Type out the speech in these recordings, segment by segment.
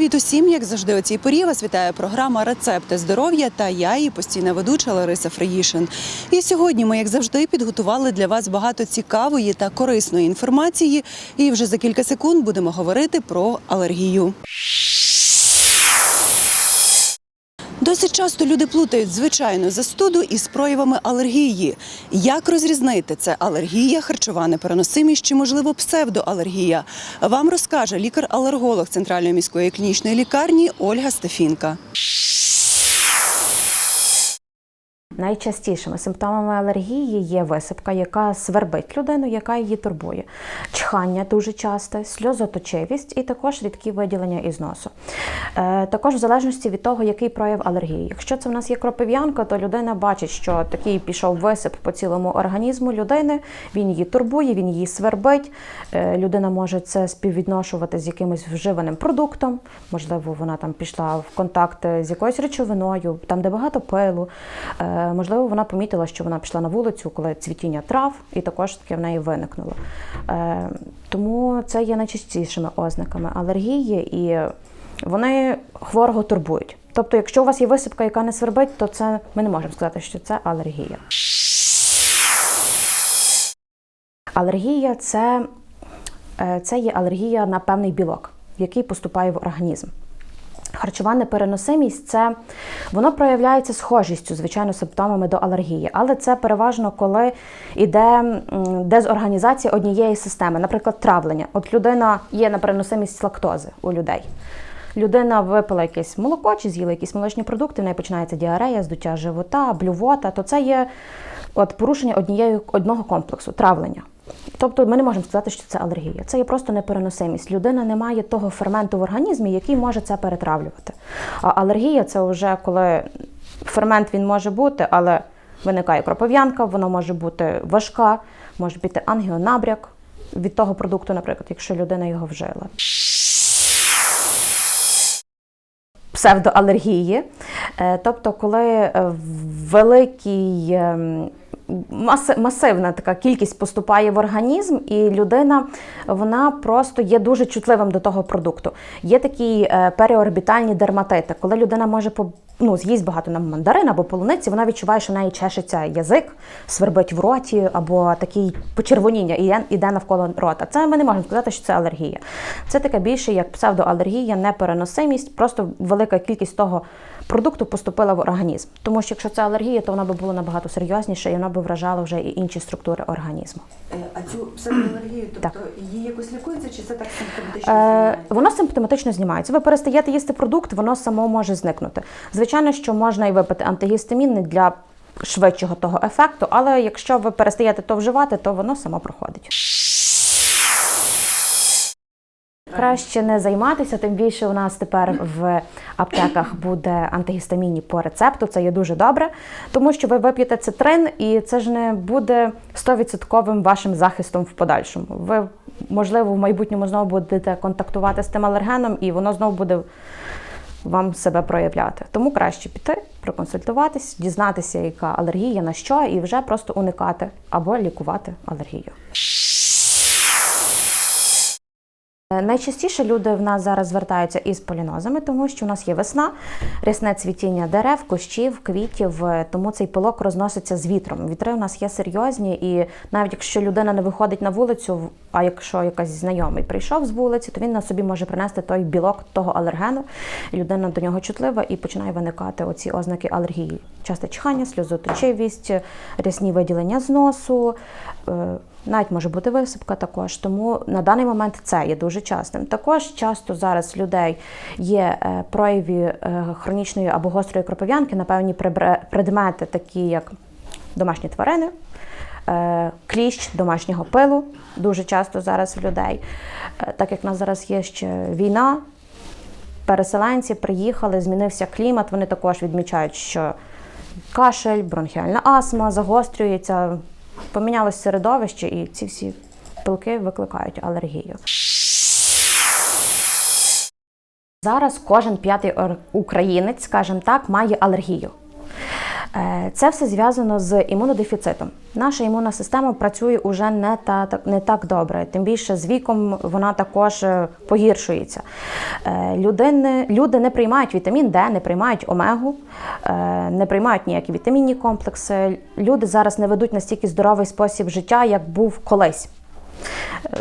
Привіт усім! Як завжди, у цій порі вас вітає програма Рецепти здоров'я та я, її постійна ведуча Лариса Фриїшин. І сьогодні ми, як завжди, підготували для вас багато цікавої та корисної інформації. І вже за кілька секунд будемо говорити про алергію. Досить часто люди плутають звичайну застуду із проявами алергії. Як розрізнити це алергія, харчова непереносимість чи, можливо, псевдоалергія? Вам розкаже лікар-алерголог Центральної міської клінічної лікарні Ольга Стефінка. Найчастішими симптомами алергії є висипка, яка свербить людину, яка її турбує, чхання дуже часте, сльозоточивість і також рідкі виділення із носу. Е, також в залежності від того, який прояв алергії. Якщо це в нас є кропив'янка, то людина бачить, що такий пішов висип по цілому організму людини, він її турбує, він її свербить. Е, людина може це співвідношувати з якимось вживаним продуктом, можливо, вона там пішла в контакт з якоюсь речовиною, там, де багато пилу. Можливо, вона помітила, що вона пішла на вулицю, коли цвітіння трав, і також таке в неї виникнуло. Е, Тому це є найчастішими ознаками алергії, і вони хворого турбують. Тобто, якщо у вас є висипка, яка не свербить, то це ми не можемо сказати, що це алергія. Алергія це, е, це є алергія на певний білок, який поступає в організм. Харчова непереносимість це воно проявляється схожістю, звичайно, симптомами до алергії, але це переважно коли йде дезорганізація однієї системи, наприклад, травлення. От людина є непереносимість лактози у людей. Людина випила якесь молоко чи з'їла якісь молочні продукти, в неї починається діарея, здуття живота, блювота, то це є от порушення однієї одного комплексу травлення. Тобто ми не можемо сказати, що це алергія. Це є просто непереносимість. Людина не має того ферменту в організмі, який може це перетравлювати. А алергія це вже коли фермент він може бути, але виникає кропив'янка, вона може бути важка, може бути ангіонабряк від того продукту, наприклад, якщо людина його вжила. Псевдоалергії, Е, тобто, коли е, великий ем, масивна така кількість поступає в організм, і людина вона просто є дуже чутливим до того продукту. Є такі е, переорбітальні дерматити, коли людина може ну, з'їсть багато нам мандарин або полуниці, вона відчуває, що в неї чешеться язик, свербить в роті, або такий почервоніння іде, іде навколо рота. Це ми не можемо сказати, що це алергія. Це таке більше як псевдоалергія, непереносимість, просто велика кількість того продукту поступила в організм. Тому що якщо це алергія, то вона би була набагато серйозніша і вона би вражала вже і інші структури організму. А цю псевдоалергію, тобто, її якось лікується, чи це так симптоматично? Е, воно симптоматично знімається. Ви перестаєте їсти продукт, воно само може зникнути. Звичайно, що можна і випити антигістамінний для швидшого того ефекту, але якщо ви перестаєте то вживати, то воно само проходить. Краще не займатися, тим більше у нас тепер в аптеках буде антигістамінні по рецепту. Це є дуже добре, тому що ви вип'єте цитрин, і це ж не буде 100% вашим захистом в подальшому. Ви, можливо, в майбутньому знову будете контактувати з тим алергеном, і воно знову буде вам себе проявляти. Тому краще піти, проконсультуватись, дізнатися, яка алергія на що, і вже просто уникати або лікувати алергію. Найчастіше люди в нас зараз звертаються із полінозами, тому що у нас є весна, рясне цвітіння дерев, кущів, квітів, е, тому цей пилок розноситься з вітром. Вітри у нас є серйозні, і навіть якщо людина не виходить на вулицю, а якщо якась знайомий прийшов з вулиці, то він на собі може принести той білок того алергену. Людина до нього чутлива і починає виникати оці ознаки алергії. Часте чхання, сльозоточивість, рясні виділення з носу. Навіть може бути висипка також, тому на даний момент це є дуже частим. Також часто зараз людей є е, прояви е, хронічної або гострої кропив'янки на певні предмети, такі як домашні тварини, е, кліщ домашнього пилу, дуже часто зараз в людей. Так як в нас зараз є ще війна, переселенці приїхали, змінився клімат, вони також відмічають, що кашель, бронхіальна астма загострюється, помінялось середовище, і ці всі пилки викликають алергію. Зараз кожен п'ятий українець, скажімо так, має алергію. Е, Це все зв'язано з імунодефіцитом. Наша імунна система працює уже не та не так добре. Тим більше з віком вона також е, погіршується. Е, Людини, люди не приймають вітамін Д, не приймають омегу, не приймають ніякі вітамінні комплекси. Люди зараз не ведуть настільки здоровий спосіб життя, як був колись.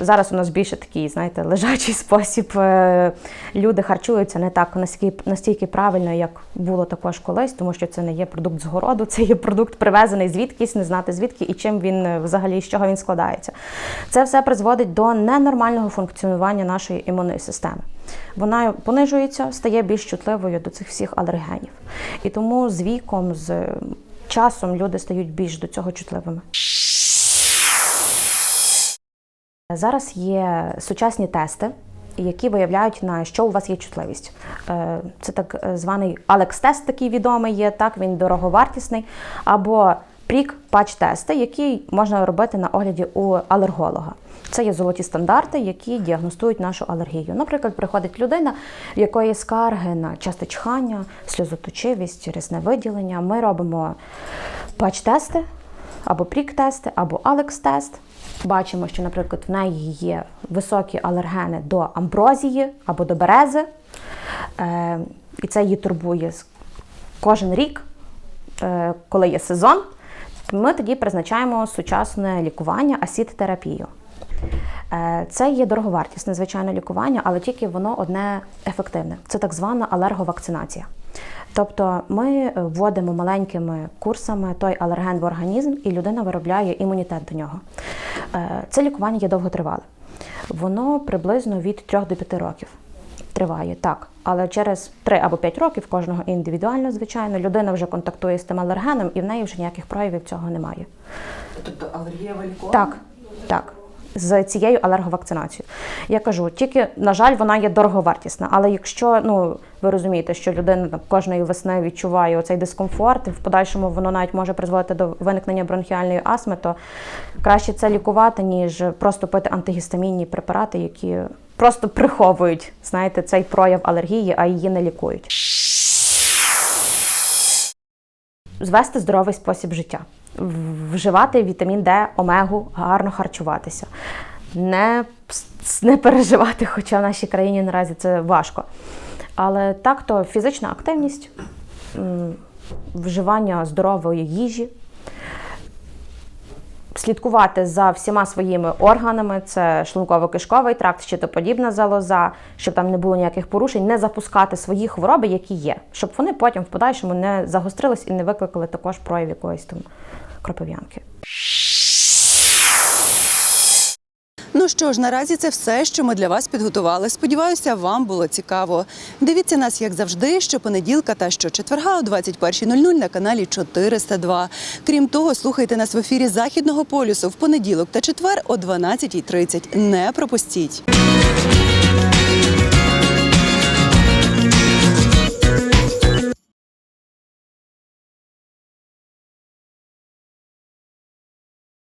Зараз у нас більше такий, знаєте, лежачий спосіб. Е, Люди харчуються не так настільки, настільки правильно, як було також колись, тому що це не є продукт з городу, це є продукт привезений звідкись, не знати звідки і чим він е, взагалі з чого він складається. Це все призводить до ненормального функціонування нашої імунної системи. Вона понижується, стає більш чутливою до цих всіх алергенів. І тому з віком, з часом люди стають більш до цього чутливими. Зараз є сучасні тести, які виявляють на що у вас є чутливість. Е, Це так е, званий Алекс-тест, такий відомий є, так він дороговартісний, або прік патч тести які можна робити на огляді у алерголога. Це є золоті стандарти, які діагностують нашу алергію. Наприклад, приходить людина, в якої скарги на часте чхання, сльозоточивість, різне виділення. Ми робимо патч-тести, або прік-тести, або алекс-тест. Бачимо, що, наприклад, в неї є високі алергени до амброзії або до берези, е, і це її турбує кожен рік, е, коли є сезон. Ми тоді призначаємо сучасне лікування асід-терапію. Е, Це є дороговартісне звичайне лікування, але тільки воно одне ефективне. Це так звана алерговакцинація. Тобто ми вводимо маленькими курсами той алерген в організм, і людина виробляє імунітет до нього. Е, Це лікування є довготривале. Воно приблизно від 3 до 5 років триває так. Але через 3 або 5 років кожного індивідуально, звичайно, людина вже контактує з тим алергеном, і в неї вже ніяких проявів цього немає. Тобто алергія валікована? Так, так. З цією алерговакцинацією. Я кажу, тільки, на жаль, вона є дороговартісна. Але якщо ну ви розумієте, що людина там, кожної весни відчуває оцей дискомфорт, і в подальшому воно навіть може призводити до виникнення бронхіальної астми, то краще це лікувати, ніж просто пити антигістамінні препарати, які просто приховують, знаєте, цей прояв алергії, а її не лікують. звести здоровий спосіб життя, вживати вітамін Д, омегу, гарно харчуватися, не, не переживати, хоча в нашій країні наразі це важко. Але так то фізична активність, вживання здорової їжі, слідкувати за всіма своїми органами, це шлунково-кишковий тракт, щитоподібна залоза, щоб там не було ніяких порушень, не запускати свої хвороби, які є, щоб вони потім в подальшому не загострились і не викликали також прояв якоїсь там кропив'янки. Ну що ж, наразі це все, що ми для вас підготували. Сподіваюся, вам було цікаво. Дивіться нас, як завжди, щопонеділка та щочетверга о 21.00 на каналі 402. Крім того, слухайте нас в ефірі Західного полюсу в понеділок та четвер о 12.30. Не пропустіть.